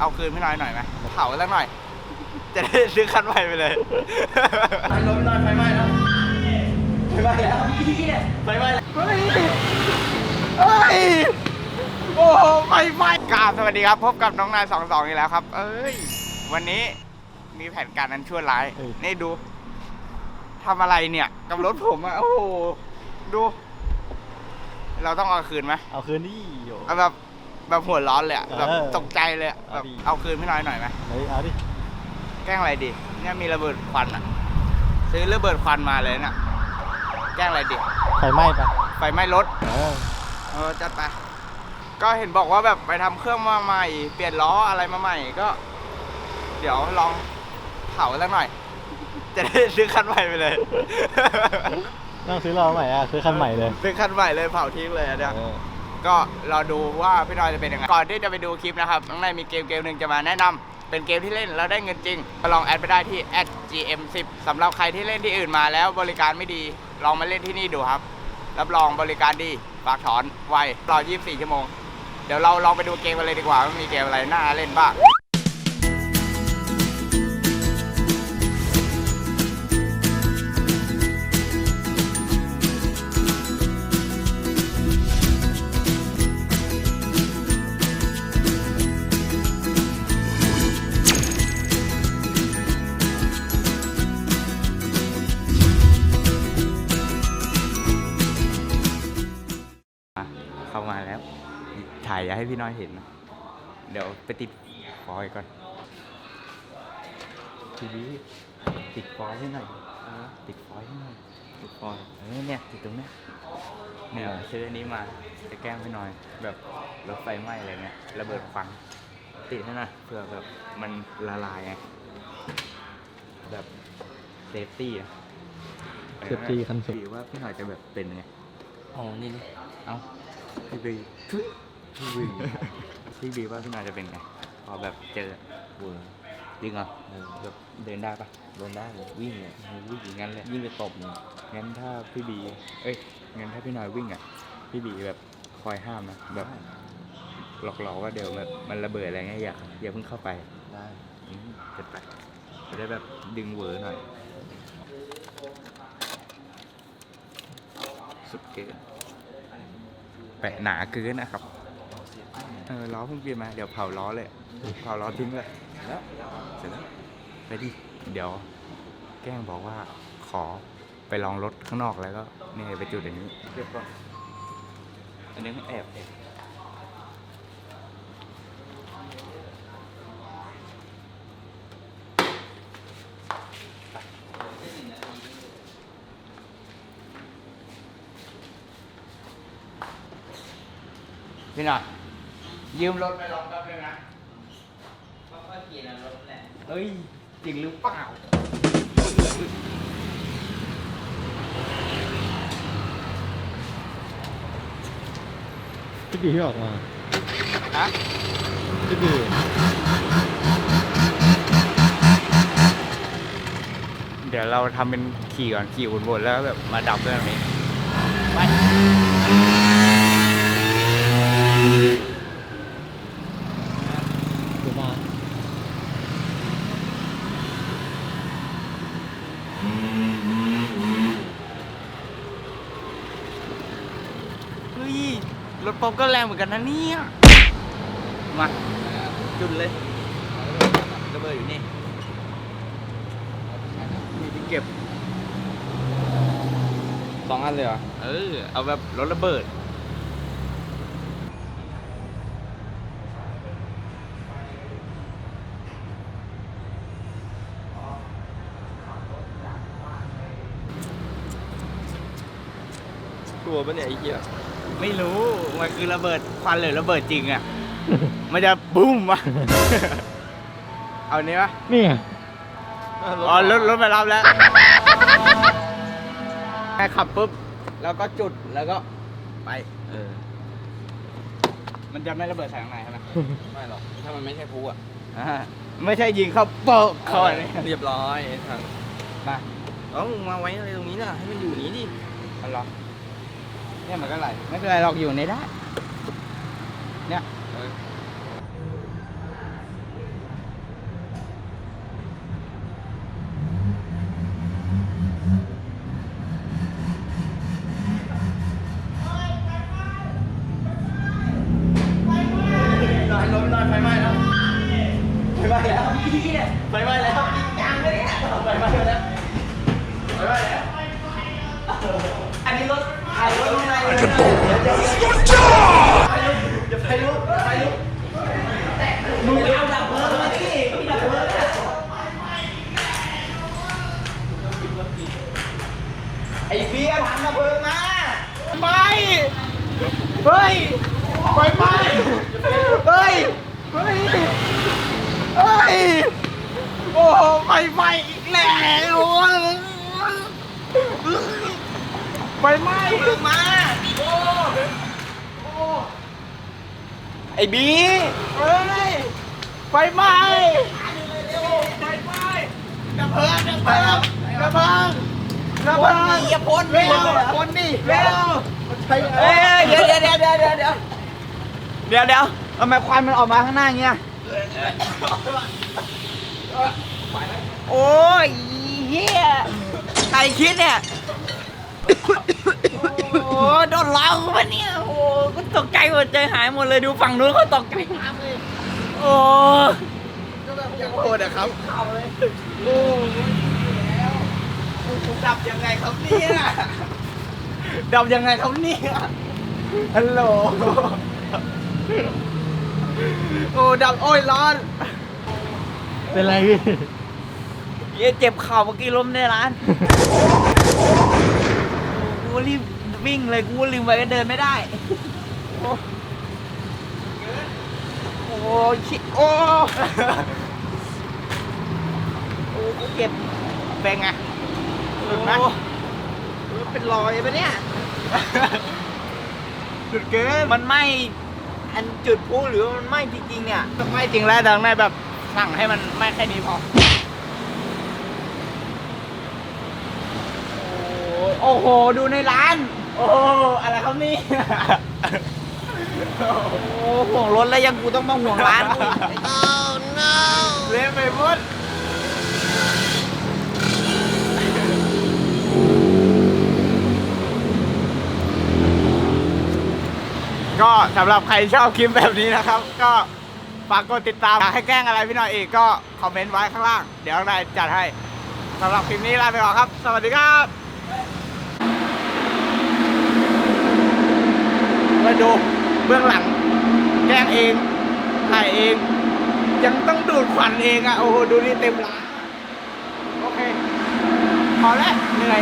เอาคืนพี่น้อยหน่อยไหมเผาสักหน่อย จะได้ซื้อคันใหม่ไปเลยไฟรถไม่ได้ไฟไหม้แล้วไฟไหม้แล้วไฟไหม้แล้วเฮ้ยเฮ้ยโอ้โหไม่ไม่กราบสวัสดีครับ พบกับน้องนายสองสองอีกแล้วครับ เอ้ย วันนี้มีแผนการนั้นชั่วร้ายเฮ้ยนี่ดูทำอะไรเนี่ยกับรถผมอะโอ้โหดู เราต้องเอาคืนไหมเอาคืนนี่โยเอาแบบ แบบหัวร้อนเลยอะแบบเออตกใจเลยอะแบบเอาดิ เอาคืนพี่น้อยหน่อยไหมเฮ้ยเอาดิแกล้งอะไรดีเนี่ยมีระเบิดควันอะซื้อระเบิดควันมาเลยน่ะ แกล้งอะไรดีไฟไหม้ปะไฟไหม้รถ เออเออจัดไป ก็เห็นบอกว่าแบบไปทำเครื่องมาใหม่ เปลี่ยนล้ออะไรมาใหม่ก็ เดี๋ยวลองเผาสักหน่อย จะได้ซื้อคันใหม่ไปเลยต้องซื้อล้อใหม่อะซื้อคันใหม่เลยซื้อคันใหม่เลยเผาทิ้งเลยอันเนี่ยเออ ก็รอดูว่าพี่น้อยจะเป็นยังไงก่อนที่จะไปดูคลิปนะครับน้องนายมีเกมเกมหนึ่งจะมาแนะนำเป็นเกมที่เล่นแล้วได้เงินจริงลองแอดไปได้ที่ @gm10 สำหรับใครที่เล่นที่อื่นมาแล้วบริการไม่ดีลองมาเล่นที่นี่ดูครับ รับรองบริการดีฝากถอนไวรอ 24 ชั่วโมง เดี๋ยวเราลองไปดูเกมกันเลยดีกว่าว่ามีเกมอะไรน่าเล่นบ้าง อย่าให้พี่น้อยเห็นนะเดี๋ยวไปติดฟอยล์ก่อนทีวีติดฟอยล์ให้หน่อยเออติดฟอยล์ให้หน่อยติดฟอยล์เออเนี่ยติดตรงเนี้ยเนี่ยซื้ออันนี้มาจะแกล้งพี่น้อย แบบรถไฟไหม้อะไรเงี้ยระเบิดควันติดให้หน่อยเพื่อแบบมันละลายไงแบบเซฟตี้อะ Safety ขั้นสุดดีว่าพี่หน่อยจะแบบเป็นไงอ๋อนี่นี่เอ้าพี่บี พี่บีพี่บีว่าพี่นายจะเป็นไง พอแบบเจอเวอร์จริงเหรอเออแบบเดินได้ปะโดนได้เลยวิ่งเนี่ยวิ่งอย่างนั้นเลยยิ่งไปตบเนี่ยงั้นถ้าพี่บี เอ้ย งั้นถ้าพี่นายวิ่งอะ พี่บีแบบคอยห้ามนะแบบหลอกๆว่าเดี๋ยวแบบมันระเบิดอะไรเงี้ยอย่าอย่าเพิ่งเข้าไปได้อืมจะไปจะได้แบบดึงเหวอหน่อย สุดเกินแปะหนาเกินนะครับ เออล้อเพิ่งเปลี่ยนมา เดี๋ยวเผาล้อเลย เผาล้อทิ้งเลยแล้วเสร็จแล้วไปดิ เดี๋ยว แกล้งบอกว่าขอไปลองรถข้างนอกแล้วก็นี่ไปจุดอย่างนี้เรียบร้อยอันนี้แอบแอบพี่หน่อย ยืมรถไปลองแป๊บนึงนะค่อยๆขี่นะรถแหละ เฮ้ย จริงหรือเปล่า พี่ดีที่ออกมาฮะ พี่ดีเดี๋ยวเราทำเป็นขี่ก่อน ขี่วนๆแล้วแบบมาดับด้วยตรงนี้ไป เดี๋ยวมา เฮ้ย รถป๊อปก็แรงเหมือนกันนะเนี่ย มา จุดเลยระเบิดอยู่นี่มีที่เก็บสองอันเลยเหรอ เออ เอาแบบรถระเบิด กลัวปะเนี่ยไอ้เหี้ย ไม่รู้มันคือระเบิดควันหรือระเบิดจริงอะ มันจะบุ้มวะเอานี้ปะนี่อ๋อรถรถมารับแล้วแค่ขับปุ๊บแล้วก็จุดแล้วก็ไป เออ มันจะไม่ระเบิดใส่ข้างในใช่ไหมไม่หรอก ถ้ามันไม่ใช่พลุอะอ่าไม่ใช่ยิงเข้าโปะเข้าอะไรเรียบร้อยทางมาเอ้ามาไว้อะไรตรงนี้น่ะให้มันอยู่นี้ดิเอาเหรอ เนี่ยมันก็ไหลไม่เป็นไรหรอกอยู่ในได้ เนี่ยเออลอยลมลอยไฟไหม้แล้วไฟไหม้แล้วไฟไหม้แล้วจังเลยไฟไหม้แล้วไฟไหม้แล้วอันนี้รถ I can bowl. Ôi, mày mày lẹ ôi. ไฟไหม้ขึ้มาโอ้โอ้ไอ้บีเฮ้ยไฟไหม้ไฟไหม้ระเบิดระเบิดระเบิดระเบิดอย่าพ่นเร็วพ่นดิเร็วเฮ้ยเดี๋ยวเดี๋ยวเดี๋ยวเดี๋ยวเดี๋ยวเดี๋ยวเดี๋ยวทำไมควันมันออกมาข้างหน้าอย่างเงี้ยโอ้ยเฮียใครคิดเนี่ย โอ้โดนล้อกูปะเนี่ยโอ้กูตกใจหมดใจหายหมดเลยดูฝั่งนู้นเขาตกใจมากเลยโอ้ยังโหดอะครับโอ้ดับยังไงครับเนี่ยดับยังไงครับเนี่ยฮัลโหลโอ้ดับโอ้ยร้อน เป็นไรพี่เจ็บเข่าเมื่อกี้ล้มในร้านกูรีบ วิ่งเลยกูลืมไปก็เดินไม่ได้ โอ้โอ้ชิโอ้โอ้กูเจ็บเป็นไงหลุดไหมเป็นรอยปะเนี่ยสุดเกินมันไหม้อันจุดพลุหรือมันไหม้จริงๆเนี่ยไม่จริงแล้วดังในแบบสั่งให้มันไม่แค่นี้พอโอ้โห ดูในร้าน โอ้อะไรครับนี่ โอ้ห่วงรถแล้วยังกูต้องมาห่วงร้านกูอีก เล่นไปพุดก็สำหรับใครชอบคลิปแบบนี้นะครับ ก็ฝากกดติดตามอยากให้แกล้งอะไรพี่หน่อยอีกก็คอมเมนต์ไว้ข้างล่าง เดี๋ยวนายจัดให้สำหรับคลิปนี้ลาไปก่อนครับ สวัสดีครับ ดูเบื้องหลัง แก้งเองถ่ายเอง ยังต้องดูดควันเองอะ่ะโอ้โหดูนี่เต็มร้านโอเคพอแล้วเหนื่อย